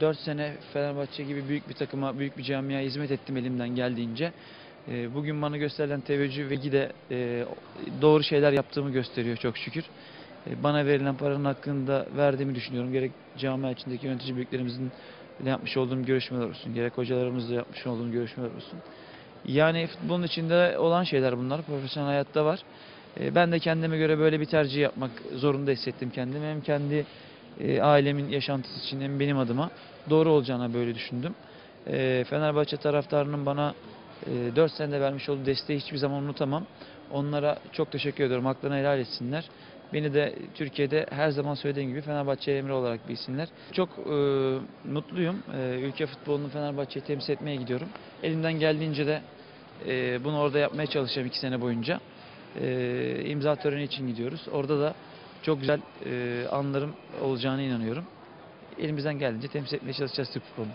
4 sene Fenerbahçe gibi büyük bir takıma, büyük bir camiaya hizmet ettim elimden geldiğince. Ee, Bugün bana gösterilen teveccüh ve gide e, doğru şeyler yaptığımı gösteriyor çok şükür. Ee, Bana verilen paranın hakkını da verdiğimi düşünüyorum. Gerek camia içindeki yönetici büyüklerimizin yapmış olduğum görüşmeler olsun, gerek hocalarımızla yapmış olduğum görüşmeler olsun. Yani futbolun içinde olan şeyler bunlar. Profesyonel hayatta var. Ee, Ben de kendime göre böyle bir tercih yapmak zorunda hissettim kendimi. Hem kendi e, ailemin yaşantısı için hem benim adıma doğru olacağına böyle düşündüm. E, Fenerbahçe taraftarının bana e, 4 senede vermiş olduğu desteği hiçbir zaman unutamam. Onlara çok teşekkür ediyorum. Haklarını helal etsinler. Beni de Türkiye'de her zaman söylediğim gibi Fenerbahçe emri olarak bilsinler. Çok e, mutluyum. E, ülke futbolunu Fenerbahçe'yi temsil etmeye gidiyorum. Elimden geldiğince de e, bunu orada yapmaya çalışacağım iki sene boyunca. E, imza töreni için gidiyoruz. Orada da çok güzel e, anlarım olacağına inanıyorum. Elimizden geldiğince temsil etmeye çalışacağız Türk futbolunu.